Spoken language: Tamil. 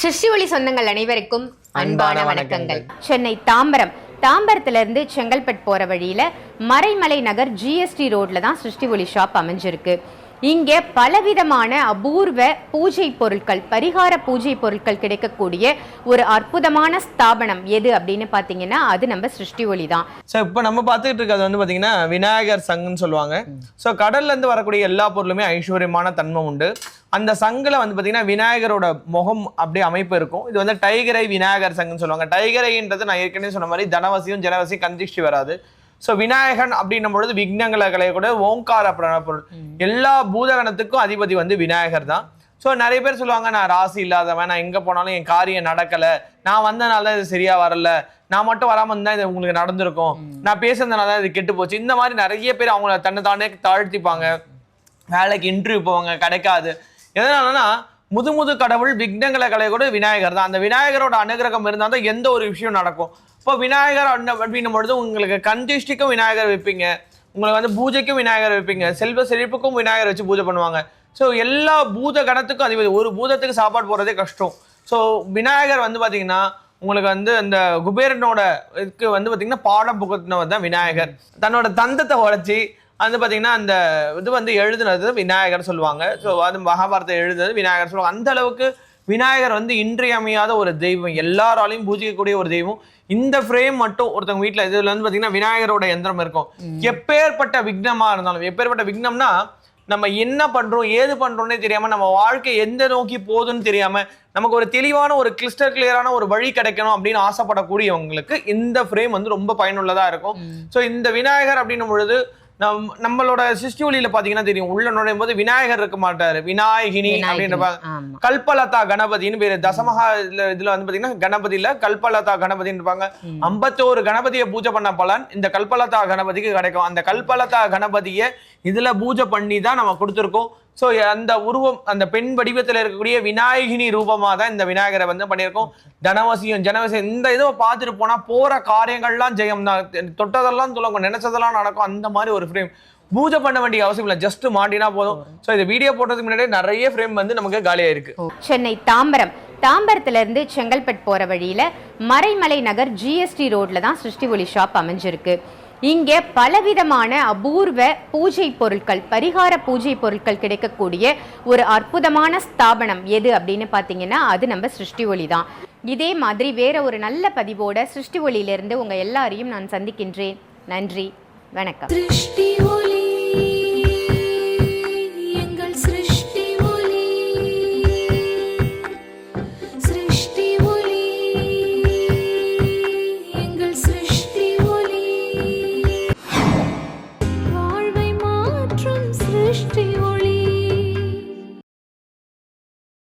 சிருஷ்டி ஒளி சொந்தங்கள் அனைவருக்கும் அன்பான வணக்கங்கள். சென்னை தாம்பரம். தாம்பரத்துல இருந்து செங்கல்பட்டு போற வழியில மறைமலை நகர் ஜிஎஸ்டி ரோட்ல தான் சிருஷ்டி ஒளி ஷாப் அமைஞ்சிருக்கு. இங்கே பலவிதமான அபூர்வ பூஜை பொருட்கள் பரிகார பூஜை பொருட்கள் கிடைக்கக்கூடிய ஒரு அற்புதமான ஸ்தாபனம் எது அப்படின்னு பார்த்தீங்கன்னா அது நம்ம சிருஷ்டி ஒளி தான். ஸோ இப்போ நம்ம பார்த்துக்கிட்டு இருக்கிறது வந்து பார்த்தீங்கன்னா விநாயகர் சங்குன்னு சொல்லுவாங்க. ஸோ கடல்ல இருந்து வரக்கூடிய எல்லா பொருளுமே ஐஸ்வர்யமான தன்மை உண்டு. அந்த சங்குல வந்து பார்த்தீங்கன்னா விநாயகரோட முகம் அப்படியே அமைப்பு இருக்கும். இது வந்து டைகரை விநாயகர் சங்குன்னு சொல்லுவாங்க. டைகரைன்றது நான் ஏற்கனவே சொன்ன மாதிரி தனவசியும் ஜனவசியும் கந்திஷ்டி வராது. ஸோ விநாயகன் அப்படின்னும் பொழுது விக்னங்களை களையக்கூட ஓங்கார பொருள். எல்லா பூதகணத்துக்கும் அதிபதி வந்து விநாயகர் தான். ஸோ நிறைய பேர் சொல்லுவாங்க நான் ராசி இல்லாதவன் நான் எங்கே போனாலும் என் காரியம் நடக்கலை. நான் வந்தனால தான் இது சரியா வரல. நான் மட்டும் வராமல் இருந்தால் இது உங்களுக்கு நடந்திருக்கும். நான் பேசுனதுனால தான் இது கெட்டு போச்சு. இந்த மாதிரி நிறைய பேர் அவங்கள தன்னை தானே தாழ்த்திப்பாங்க. வேலைக்கு இன்டர்வியூ போவாங்க கிடைக்காது. எதனாலனா முது முது கடவுள் விக்னங்களை களையக்கூட விநாயகர் தான். அந்த விநாயகரோட அனுகிரகம் இருந்தால் தான் எந்த ஒரு விஷயம் நடக்கும். இப்போ விநாயகர் அப்படின்னும் பொழுது உங்களுக்கு கந்திஷ்டிக்கும் விநாயகர் வைப்பீங்க. உங்களுக்கு வந்து பூஜைக்கும் விநாயகர் வைப்பீங்க. செல்வ செழிப்புக்கும் விநாயகர் வச்சு பூஜை பண்ணுவாங்க. ஸோ எல்லா பூத கணத்துக்கும் அதிபதி. ஒரு பூதத்துக்கு சாப்பாடு போடுறதே கஷ்டம். ஸோ விநாயகர் வந்து பார்த்தீங்கன்னா உங்களுக்கு வந்து அந்த குபேரனோட இதுக்கு வந்து பார்த்தீங்கன்னா பாடம் புகுத்தினவர் தான் விநாயகர். தன்னோட தந்தத்தை உடைச்சி வந்து பார்த்தீங்கன்னா அந்த இது வந்து எழுதுனது விநாயகர் சொல்லுவாங்க. ஸோ அது மகாபாரதம் எழுதுனது விநாயகர் சொல்லுவாங்க. அந்த அளவுக்கு விநாயகர் வந்து இன்றியமையாத ஒரு தெய்வம். எல்லாராலையும் பூஜிக்கக்கூடிய ஒரு தெய்வம். இந்த ஃப்ரேம் மட்டும் ஒருத்தவங்க வீட்டில் இதுல வந்து பார்த்தீங்கன்னா விநாயகரோட எந்திரம் இருக்கும். எப்பேற்பட்ட விக்னமா இருந்தாலும் எப்பேற்பட்ட விக்னம்னா நம்ம என்ன பண்றோம் ஏது பண்றோம்னே தெரியாம நம்ம வாழ்க்கை எந்த நோக்கி போகுதுன்னு தெரியாம நமக்கு ஒரு தெளிவான ஒரு கிறிஸ்டல் கிளியரான ஒரு வழி கிடைக்கணும் அப்படின்னு ஆசைப்படக்கூடியவங்களுக்கு இந்த ஃப்ரேம் வந்து ரொம்ப பயனுள்ளதா இருக்கும். ஸோ இந்த விநாயகர் அப்படின்னும் பொழுது நம் நம்மளோட சிருஷ்டி ஒளியில பாத்தீங்கன்னா தெரியும். உள்ள நுழையும் போது விநாயகர் இருக்க மாட்டாரு. விநாயகினி அப்படின்ற கல்பலதா கணபதினு பேரு. தசமகா இதுல இதுல வந்து பாத்தீங்கன்னா கணபதியில கல்பலதா கணபதின்னு இருப்பாங்க. ஐம்பத்தோரு கணபதியை பூஜை பண்ண பலன் இந்த கல்பலதா கணபதிக்கு கிடைக்கும். அந்த கல்பலதா கணபதியை இதுல பூஜை பண்ணி தான் நம்ம கொடுத்துருக்கோம். ஸோ அந்த உருவம் அந்த பெண் வடிவத்தில் இருக்கக்கூடிய விநாயகினி ரூபமாக தான் இந்த விநாயகரை வந்து பண்ணியிருக்கோம். தனவசியம் ஜனவசியம் இந்த இதை பார்த்துட்டு போனால் போகிற காரியங்கள்லாம் ஜெயம் தான். தொட்டதெல்லாம் சொல்லுவாங்க நினைச்சதெல்லாம் நடக்கும். அந்த மாதிரி ஒரு ஃப்ரேம் பூஜை பண்ண வேண்டிய அவசியம் இல்லை. ஜஸ்ட் மாட்டினா போதும். ஸோ இந்த வீடியோ போட்டதுக்கு முன்னாடி நிறைய ஃப்ரேம் வந்து நமக்கு காலியாக இருக்கு சென்னை தாம்பரம். தாம்பரத்துலேருந்து செங்கல்பட் செங்கல்பட்டு வழியில் மறைமலை நகர் ஜிஎஸ்டி ரோட்டில் தான் சிருஷ்டி ஒளி ஷாப் அமைஞ்சிருக்கு. இங்கே பலவிதமான அபூர்வ பூஜை பொருட்கள் பரிகார பூஜை பொருட்கள் கிடைக்கக்கூடிய ஒரு அற்புதமான ஸ்தாபனம் எது அப்படின்னு பார்த்தீங்கன்னா அது நம்ம சிருஷ்டி ஒளி தான். இதே மாதிரி வேற ஒரு நல்ல பதிவோட சிருஷ்டி ஒளியிலிருந்து உங்கள் எல்லாரையும் நான் சந்திக்கின்றேன். நன்றி. வணக்கம். சிருஷ்டி ஒளி